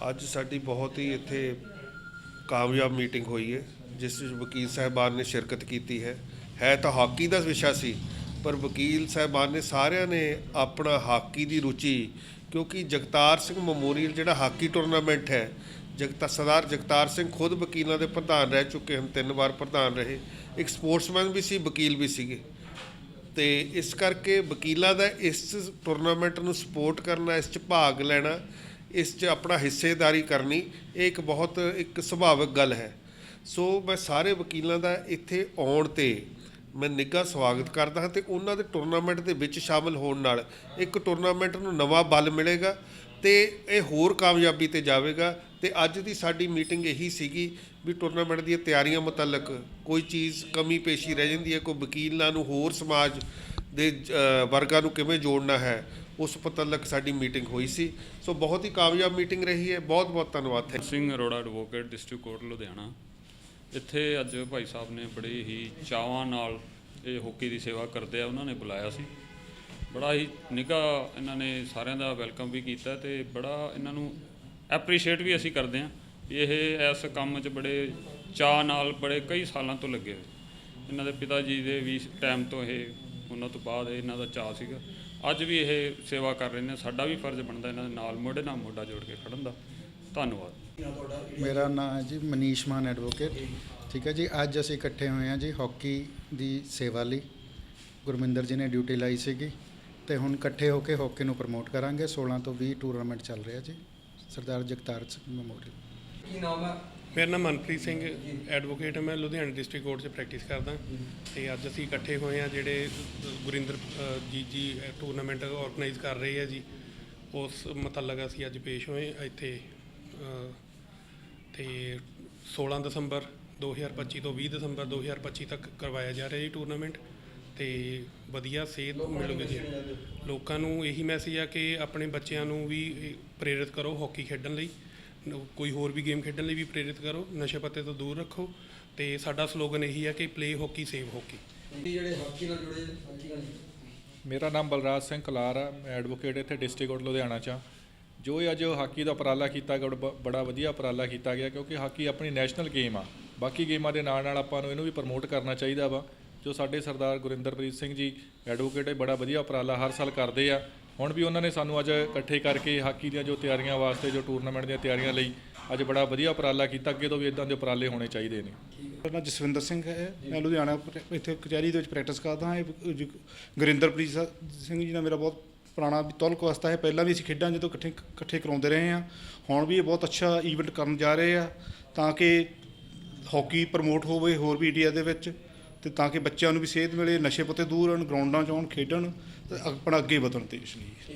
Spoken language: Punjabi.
ਅੱਜ ਸਾਡੀ ਬਹੁਤ ਹੀ ਇੱਥੇ ਕਾਮਯਾਬ ਮੀਟਿੰਗ ਹੋਈ ਹੈ, ਜਿਸ ਵਿੱਚ ਵਕੀਲ ਸਾਹਿਬਾਨ ਨੇ ਸ਼ਿਰਕਤ ਕੀਤੀ ਹੈ। ਹੈ ਤਾਂ ਹਾਕੀ ਦਾ ਵਿਸ਼ਾ ਸੀ, ਪਰ ਵਕੀਲ ਸਾਹਿਬਾਨ ਨੇ ਸਾਰਿਆਂ ਨੇ ਆਪਣਾ ਹਾਕੀ ਦੀ ਰੁਚੀ, ਕਿਉਂਕਿ ਜਗਤਾਰ ਸਿੰਘ ਮੈਮੋਰੀਅਲ ਜਿਹੜਾ ਹਾਕੀ ਟੂਰਨਾਮੈਂਟ ਹੈ, ਜਗਤਾ, ਸਰਦਾਰ ਜਗਤਾਰ ਸਿੰਘ ਖੁਦ ਵਕੀਲਾਂ ਦੇ ਪ੍ਰਧਾਨ ਰਹਿ ਚੁੱਕੇ ਹਨ, ਤਿੰਨ ਵਾਰ ਪ੍ਰਧਾਨ ਰਹੇ। ਇੱਕ ਸਪੋਰਟਸਮੈਨ ਵੀ ਸੀ, ਵਕੀਲ ਵੀ ਸੀਗੇ। ਤੇ ਇਸ ਕਰਕੇ ਵਕੀਲਾਂ ਦਾ ਇਸ ਟੂਰਨਾਮੈਂਟ ਨੂੰ ਸਪੋਰਟ ਕਰਨਾ, ਇਸ 'ਚ ਭਾਗ ਲੈਣਾ ਇਸ 'ਚ ਆਪਣਾ ਹਿੱਸੇਦਾਰੀ ਕਰਨੀ, ਇਹ ਇੱਕ ਬਹੁਤ, ਇੱਕ ਸੁਭਾਵਿਕ ਗੱਲ ਹੈ। ਸੋ ਮੈਂ ਸਾਰੇ ਵਕੀਲਾਂ ਦਾ ਇੱਥੇ ਆਉਣ ਤੇ ਮੈਂ ਨਿੱਘਾ ਸਵਾਗਤ ਕਰਦਾ ਹਾਂ ਤੇ ਉਹਨਾਂ ਦੇ ਟੂਰਨਾਮੈਂਟ ਦੇ ਵਿੱਚ ਸ਼ਾਮਲ ਹੋਣ ਨਾਲ ਇੱਕ ਟੂਰਨਾਮੈਂਟ ਨੂੰ ਨਵਾਂ ਬਲ ਮਿਲੇਗਾ ਤੇ ਇਹ ਹੋਰ ਕਾਮਯਾਬੀ ਤੇ ਜਾਵੇਗਾ ਤੇ ਅੱਜ ਦੀ ਸਾਡੀ ਮੀਟਿੰਗ ਇਹੀ ਸੀਗੀ ਵੀ ਟੂਰਨਾਮੈਂਟ ਦੀਆਂ ਤਿਆਰੀਆਂ ਮੁਤਲਕ ਕੋਈ ਚੀਜ਼ ਕਮੀ ਪੇਸ਼ੀ ਰਹਿ ਜਾਂਦੀ ਹੈ, ਕੋਈ ਵਕੀਲਾਂ ਨੂੰ ਹੋਰ ਸਮਾਜ ਦੇ ਵਰਗਾਂ ਨੂੰ ਕਿਵੇਂ ਜੋੜਨਾ ਹੈ ਉਸ ਮੁਤਲਕ ਸਾਡੀ ਮੀਟਿੰਗ ਹੋਈ ਸੀ। ਸੋ ਬਹੁਤ ਹੀ ਕਾਮਯਾਬ ਮੀਟਿੰਗ ਰਹੀ ਹੈ। ਬਹੁਤ ਬਹੁਤ ਧੰਨਵਾਦ। ਹੈ Singh Arora advocate district court Ludhiana. ਇੱਥੇ ਅੱਜ ਭਾਈ ਸਾਹਿਬ ਨੇ ਬੜੇ ਹੀ ਚਾਵਾਂ ਨਾਲ ਇਹ ਹੋਕੀ ਦੀ ਸੇਵਾ ਕਰਦੇ ਆ, ਉਹਨਾਂ ਨੇ ਬੁਲਾਇਆ ਸੀ। ਬੜਾ ਹੀ ਨਿੱਘਾ ਇਹਨਾਂ ਨੇ ਸਾਰਿਆਂ ਦਾ ਵੈਲਕਮ ਵੀ ਕੀਤਾ ਤੇ ਬੜਾ ਇਹਨਾਂ ਨੂੰ ਐਪਰੀਸ਼ੀਏਟ ਵੀ ਅਸੀਂ ਕਰਦੇ ਹਾਂ ਇਹ ਇਸ ਕੰਮ 'ਚ ਬੜੇ ਚਾਅ ਨਾਲ ਬੜੇ ਕਈ ਸਾਲਾਂ ਤੋਂ ਲੱਗੇ ਹੋਏ। ਇਹਨਾਂ ਦੇ ਪਿਤਾ ਜੀ ਦੇ ਵੀ ਟਾਈਮ ਤੋਂ ਇਹ ਉਹਨਾਂ ਤੋਂ ਬਾਅਦ ਇਹਨਾਂ ਦਾ ਚਾਅ ਸੀਗਾ। ਅੱਜ ਵੀ ਇਹ ਸੇਵਾ ਕਰ ਰਹੇ ਨੇ ਸਾਡਾ ਵੀ ਫਰਜ਼ ਬਣਦਾ ਇਹਨਾਂ ਦੇ ਨਾਲ ਮੋਢੇ ਨਾਲ ਮੋਢਾ ਜੋੜ ਕੇ ਖੜਨ ਦਾ। ਧੰਨਵਾਦ। ਮੇਰਾ ਨਾਮ ਹੈ ਜੀ ਮਨੀਸ਼ ਮਾਨ ਐਡਵੋਕੇਟ। ਠੀਕ ਹੈ ਜੀ ਅੱਜ ਅਸੀਂ ਇਕੱਠੇ ਹੋਏ ਹਾਂ ਜੀ ਹਾਕੀ ਦੀ ਸੇਵਾ ਲਈ। ਗੁਰਮਿੰਦਰ ਜੀ ਨੇ ਡਿਊਟੀ ਲਾਈ ਸੀਗੀ ਤੇ ਹੁਣ ਇਕੱਠੇ ਹੋ ਕੇ ਹਾਕੀ ਨੂੰ ਪ੍ਰਮੋਟ ਕਰਾਂਗੇ। 16 ਤੋਂ 20 ਟੂਰਨਾਮੈਂਟ ਚੱਲ ਰਿਹਾ ਜੀ। ਸਰਦਾਰ ਜਗਤਾਰ ਸਿੰਘ ਮੈਮੋਰੀਅਲ ਕੀ ਨਾਮ ਹੈ? ਮੇਰਾ ਨਾਮ ਮਨਪ੍ਰੀਤ ਸਿੰਘ ਐਡਵੋਕੇਟ ਮੈਂ ਲੁਧਿਆਣਾ ਡਿਸਟ੍ਰਿਕਟ ਕੋਰਟ 'ਚ ਪ੍ਰੈਕਟਿਸ ਕਰਦਾ। ਤੇ ਅੱਜ ਅਸੀਂ ਇਕੱਠੇ ਹੋਏ ਹਾਂ ਜਿਹੜੇ ਗੁਰਿੰਦਰ ਜੀ ਜੀ ਟੂਰਨਾਮੈਂਟ ਆਰਗੇਨਾਈਜ਼ ਕਰ ਰਹੇ ਆ ਜੀ। ਉਸ ਮਤਲਬ ਅਸੀਂ ਅੱਜ ਪੇਸ਼ ਹੋਏ ਇੱਥੇ ਅ, ਤੇ 16 ਦਸੰਬਰ 2025 ਤੋਂ 20 ਦਸੰਬਰ 2025 ਤੱਕ ਕਰਵਾਇਆ ਜਾ ਰਿਹਾ ਜੀ ਟੂਰਨਾਮੈਂਟ ਤੇ ਵਧੀਆ ਸੇਧ ਮਿਲੂਗੀ ਜੀ। ਲੋਕਾਂ ਨੂੰ ਇਹੀ ਮੈਸੇਜ ਆ ਕਿ ਆਪਣੇ ਬੱਚਿਆਂ ਨੂੰ ਵੀ ਪ੍ਰੇਰਿਤ ਕਰੋ ਹਾਕੀ ਖੇਡਣ ਲਈ। ਕੋਈ ਹੋਰ ਵੀ ਗੇਮ ਖੇਡਣ ਲਈ ਵੀ ਪ੍ਰੇਰਿਤ ਕਰੋ ਨਸ਼ੇ ਪੱਤੇ ਤੋਂ ਦੂਰ ਰੱਖੋ ਤੇ ਸਾਡਾ ਸਲੋਗਨ ਇਹੀ ਹੈ ਕਿ ਪਲੇ ਹਾਕੀ ਸੇਵ ਹਾਕੀ ਜਿਹੜੇ ਹਾਕੀ ਨਾਲ ਜੁੜੇ ਹਾਕੀ ਨਾਲ ਮੇਰਾ ਨਾਮ ਬਲਰਾਜ ਸਿੰਘ ਕਲਾਰ ਆ ਮੈਂ ਐਡਵੋਕੇਟ ਇੱਥੇ ਡਿਸਟ੍ਰਿਕਟ ਕੋਰਟ ਲੁਧਿਆਣਾ ਚ ਹਾਂ। ਜੋ ਇਹ ਅੱਜ ਹਾਕੀ ਦਾ ਉਪਰਾਲਾ ਕੀਤਾ ਗਿਆ ਬੜਾ ਵਧੀਆ ਉਪਰਾਲਾ ਕੀਤਾ ਗਿਆ ਕਿਉਂਕਿ ਹਾਕੀ ਆਪਣੀ ਨੈਸ਼ਨਲ ਗੇਮ ਆ। ਬਾਕੀ ਗੇਮਾਂ ਦੇ ਨਾਲ ਨਾਲ ਆਪਾਂ ਨੂੰ ਇਹਨੂੰ ਵੀ ਪ੍ਰਮੋਟ ਕਰਨਾ ਚਾਹੀਦਾ ਵਾ। ਜੋ ਸਾਡੇ ਸਰਦਾਰ ਗੁਰਿੰਦਰਪ੍ਰੀਤ ਸਿੰਘ ਜੀ ਐਡਵੋਕੇਟ ਇਹ ਬੜਾ ਵਧੀਆ ਉਪਰਾਲਾ ਹਰ ਸਾਲ ਕਰਦੇ ਆ। ਹੁਣ ਵੀ ਉਹਨਾਂ ਨੇ ਸਾਨੂੰ ਅੱਜ ਇਕੱਠੇ ਕਰਕੇ ਹਾਕੀ ਦੀਆਂ ਜੋ ਤਿਆਰੀਆਂ ਵਾਸਤੇ ਜੋ ਟੂਰਨਾਮੈਂਟ ਦੀਆਂ ਤਿਆਰੀਆਂ ਲਈ ਅੱਜ ਬੜਾ ਵਧੀਆ ਉਪਰਾਲਾ ਕੀਤਾ। ਅੱਗੇ ਤੋਂ ਵੀ ਇਦਾਂ ਦੇ ਉਪਰਾਲੇ ਹੋਣੇ ਚਾਹੀਦੇ ਨੇ। ਮੇਰਾ ਨਾਮ ਜਸਵਿੰਦਰ ਸਿੰਘ ਹੈ। ਮੈਂ ਲੁਧਿਆਣਾ ਇੱਥੇ ਕਚਹਿਰੀ ਦੇ ਵਿੱਚ ਪ੍ਰੈਕਟਿਸ ਕਰਦਾ ਹਾਂ। ਇਹ ਗੁਰਿੰਦਰਪ੍ਰੀਤ ਸਾ- ਸਿੰਘ ਜੀ ਨਾਲ ਮੇਰਾ ਬਹੁਤ ਪੁਰਾਣਾ ਵੀ ਵਾਸਤਾ ਹੈ। ਪਹਿਲਾਂ ਵੀ ਅਸੀਂ ਖੇਡਾਂ ਜਦੋਂ ਇਕੱਠੇ ਇਕੱਠੇ ਕਰਾਉਂਦੇ ਰਹੇ ਹਾਂ, ਹੁਣ ਵੀ ਇਹ ਬਹੁਤ ਅੱਛਾ ਈਵੈਂਟ ਕਰਨ ਜਾ ਰਹੇ ਆ ਤਾਂ ਕਿ ਹਾਕੀ ਪ੍ਰਮੋਟ ਹੋਵੇ, ਹੋਰ ਵੀ ਇੰਡੀਆ ਦੇ ਵਿੱਚ। ਤੇ ਤਾਂ ਕਿ ਬੱਚਿਆਂ ਨੂੰ ਵੀ ਸੇਧ ਮਿਲੇ, ਨਸ਼ੇ ਪੱਤੇ ਦੂਰ ਰਹਿਣ ਗਰਾਊਂਡਾਂ 'ਚ ਆਉਣ ਖੇਡਣ ਤੇ ਆਪਣਾ ਅੱਗੇ ਵਧਣ 'ਤੇ ਇਸ ਲਈ।